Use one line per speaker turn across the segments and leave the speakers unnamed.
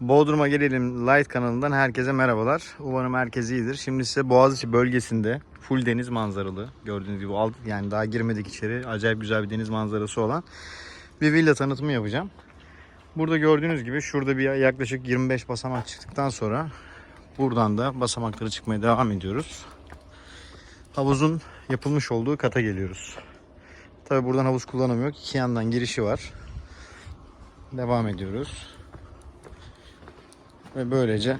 Bodrum'a gelelim Light kanalından herkese merhabalar. Umarım herkes iyidir. Şimdi size Boğaziçi bölgesinde full deniz manzaralı gördüğünüz gibi alt yani daha girmedik içeri acayip güzel bir deniz manzarası olan bir villa tanıtımı yapacağım. Burada gördüğünüz gibi şurada bir yaklaşık 25 basamak çıktıktan sonra buradan da basamakları çıkmaya devam ediyoruz. Havuzun yapılmış olduğu kata geliyoruz. Tabi buradan havuz kullanımı yok. İki yandan girişi var. Devam ediyoruz. Ve böylece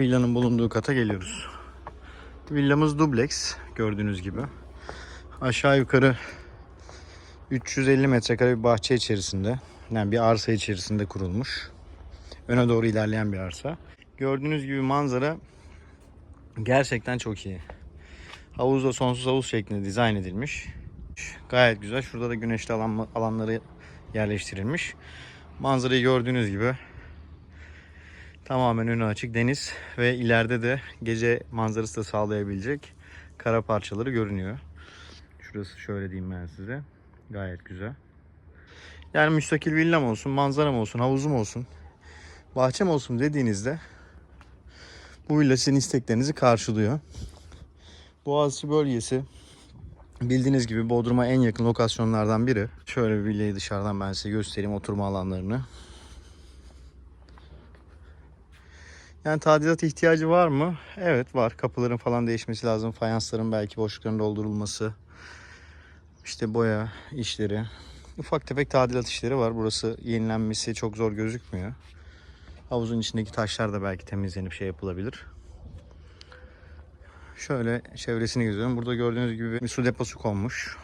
villanın bulunduğu kata geliyoruz. Villamız dubleks gördüğünüz gibi. Aşağı yukarı 350 metrekare bir bahçe içerisinde. Yani bir arsa içerisinde kurulmuş. Öne doğru ilerleyen bir arsa. Gördüğünüz gibi manzara gerçekten çok iyi. Havuz da sonsuz havuz şeklinde dizayn edilmiş. Gayet güzel. Şurada da güneşli alan, alanları yerleştirilmiş. Manzarayı gördüğünüz gibi tamamen önü açık deniz ve ileride de gece manzarası da sağlayabilecek kara parçaları görünüyor. Şurası şöyle diyeyim ben size. Gayet güzel. Yani müstakil villam olsun, manzaram olsun, havuzum olsun, bahçem olsun dediğinizde bu villa sizin isteklerinizi karşılıyor. Boğaziçi bölgesi bildiğiniz gibi Bodrum'a en yakın lokasyonlardan biri. Şöyle bir villayı dışarıdan ben size göstereyim oturma alanlarını. Yani tadilat ihtiyacı var mı? Evet var. Kapıların falan değişmesi lazım. Fayansların belki boşlukların doldurulması. İşte boya işleri. Ufak tefek tadilat işleri var. Burası yenilenmesi çok zor gözükmüyor. Havuzun içindeki taşlar da belki temizlenip şey yapılabilir. Şöyle çevresini geziyorum. Burada gördüğünüz gibi bir su deposu konmuş.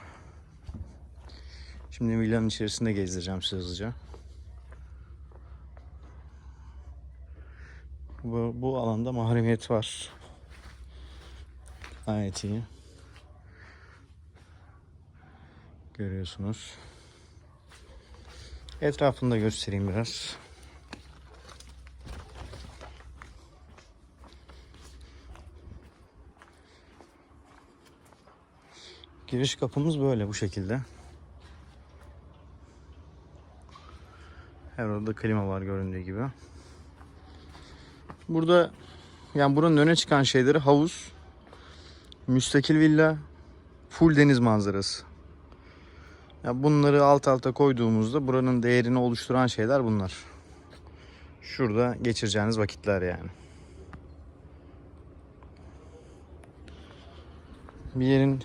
Şimdi villanın içerisinde gezdireceğim size hızlıca. Bu, bu alanda mahremiyet var. Gayet iyi. Görüyorsunuz. Etrafını da göstereyim biraz. Giriş kapımız böyle bu şekilde. Her odada klima var göründüğü gibi. Burada yani buranın öne çıkan şeyleri havuz, müstakil villa, full deniz manzarası. Ya bunları alt alta koyduğumuzda buranın değerini oluşturan şeyler bunlar. Şurada geçireceğiniz vakitler yani. Bir yerin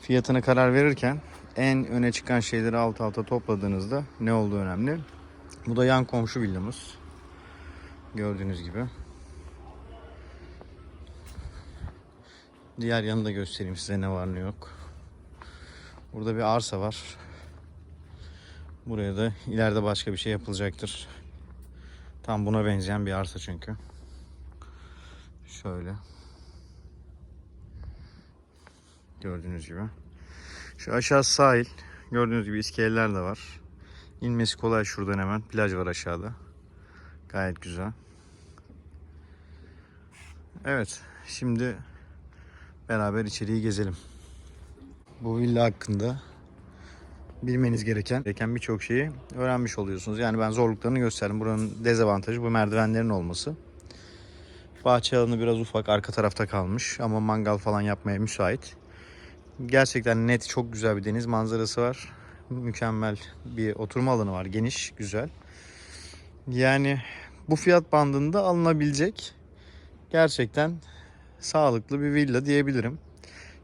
fiyatına karar verirken en öne çıkan şeyleri alt alta topladığınızda ne olduğu önemli. Bu da yan komşu villamız. Gördüğünüz gibi. Diğer yanı da göstereyim size ne var ne yok. Burada bir arsa var. Buraya da ileride başka bir şey yapılacaktır. Tam buna benzeyen bir arsa çünkü. Şöyle. Gördüğünüz gibi. Şu aşağı sahil. Gördüğünüz gibi iskeleler de var. İnmesi kolay şuradan hemen. Plaj var aşağıda. Gayet güzel. Evet. Şimdi beraber içeriği gezelim. Bu villa hakkında bilmeniz gereken, gereken birçok şeyi öğrenmiş oluyorsunuz. Yani ben zorluklarını gösterdim. Buranın dezavantajı bu merdivenlerin olması. Bahçe alanı biraz ufak arka tarafta kalmış ama mangal falan yapmaya müsait. Gerçekten net çok güzel bir deniz manzarası var. Mükemmel bir oturma alanı var. Geniş, güzel. Yani bu fiyat bandında alınabilecek gerçekten sağlıklı bir villa diyebilirim.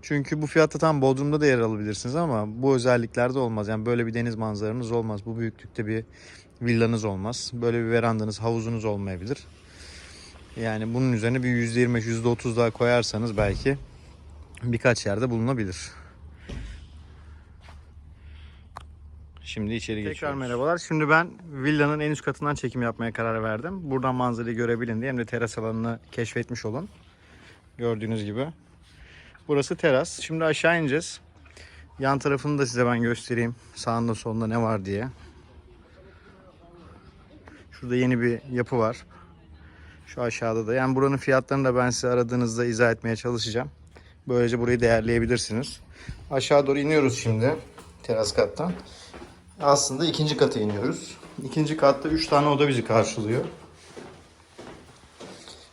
Çünkü bu fiyatta tam Bodrum'da da yer alabilirsiniz ama bu özelliklerde olmaz. Yani böyle bir deniz manzaranız olmaz. Bu büyüklükte bir villanız olmaz. Böyle bir verandanız, havuzunuz olmayabilir. Yani bunun üzerine bir %25, %30 daha koyarsanız belki birkaç yerde bulunabilir. Şimdi içeri geçiyoruz. Tekrar merhabalar. Şimdi ben villanın en üst katından çekim yapmaya karar verdim. Buradan manzarayı görebilin diye hem de teras alanını keşfetmiş olun. Gördüğünüz gibi. Burası teras. Şimdi aşağı ineceğiz. Yan tarafını da size ben göstereyim. Sağında solunda ne var diye. Şurada yeni bir yapı var. Şu aşağıda da. Yani buranın fiyatlarını da ben size aradığınızda izah etmeye çalışacağım. Böylece burayı değerleyebilirsiniz. Aşağı doğru iniyoruz şimdi. Teras kattan. Aslında ikinci kata iniyoruz. İkinci katta 3 tane oda bizi karşılıyor.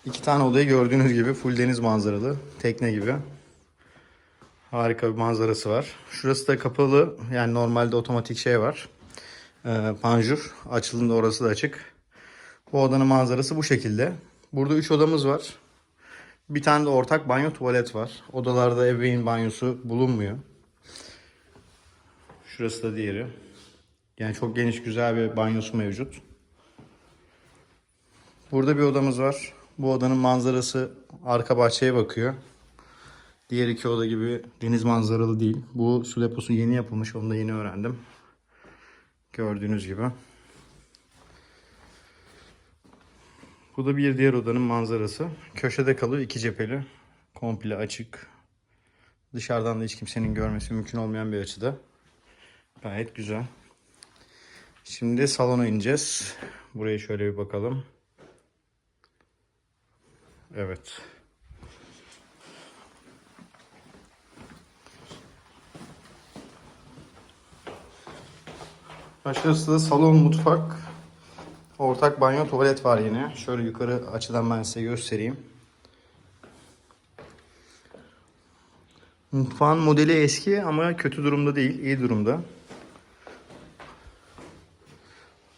İki tane odayı gördüğünüz gibi full deniz manzaralı. Tekne gibi. Harika bir manzarası var. Şurası da kapalı. Yani normalde otomatik şey var. Ee, panjur. Açıldığında orası da açık. Bu odanın manzarası bu şekilde. Burada 3 odamız var. Bir tane de ortak banyo tuvalet var. Odalarda ebeveyn banyosu bulunmuyor. Şurası da diğeri. Yani çok geniş güzel bir banyosu mevcut. Burada bir odamız var. Bu odanın manzarası arka bahçeye bakıyor. Diğer iki oda gibi deniz manzaralı değil. Bu su deposu yeni yapılmış. Onu da yeni öğrendim. Gördüğünüz gibi. Bu da bir diğer odanın manzarası. Köşede kalıyor iki cepheli. Komple açık. Dışarıdan da hiç kimsenin görmesi mümkün olmayan bir açıda. Gayet güzel. Şimdi salona ineceğiz. Buraya şöyle bir bakalım. Evet. Aşağısı da salon, mutfak, ortak banyo, tuvalet var yine. Şöyle yukarı açıdan ben size göstereyim. Mutfağın modeli eski ama kötü durumda değil, iyi durumda.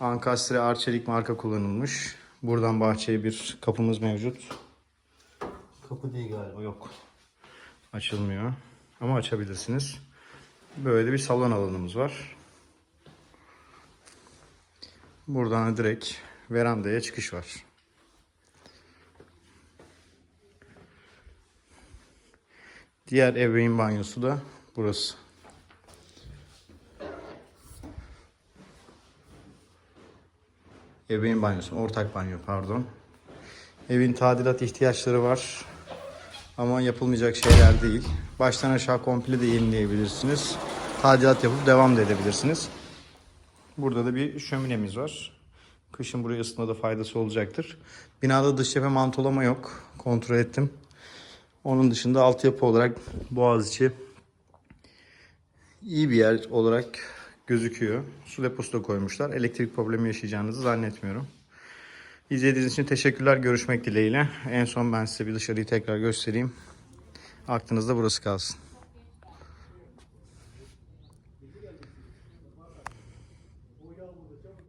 Ankastre Arçelik marka kullanılmış. Buradan bahçeye bir kapımız mevcut. Kapı değil galiba yok. Açılmıyor. Ama açabilirsiniz. Böyle bir salon alanımız var. Buradan direkt verandaya çıkış var. Diğer ebeveyn banyosu da burası. Ebeveyn banyosu, ortak banyo pardon. Evin tadilat ihtiyaçları var. Ama yapılmayacak şeyler değil. Baştan aşağı komple de yenileyebilirsiniz. Tadilat yapıp devam da edebilirsiniz. Burada da bir şöminemiz var. Kışın buraya ısıtmada faydası olacaktır. Binada dış cephe mantolama yok. Kontrol ettim. Onun dışında altyapı olarak Boğaziçi iyi bir yer olarak gözüküyor. Su deposu da koymuşlar. Elektrik problemi yaşayacağınızı zannetmiyorum. İzlediğiniz için teşekkürler. Görüşmek dileğiyle. En son ben size bir dışarıyı tekrar göstereyim. Aklınızda burası kalsın.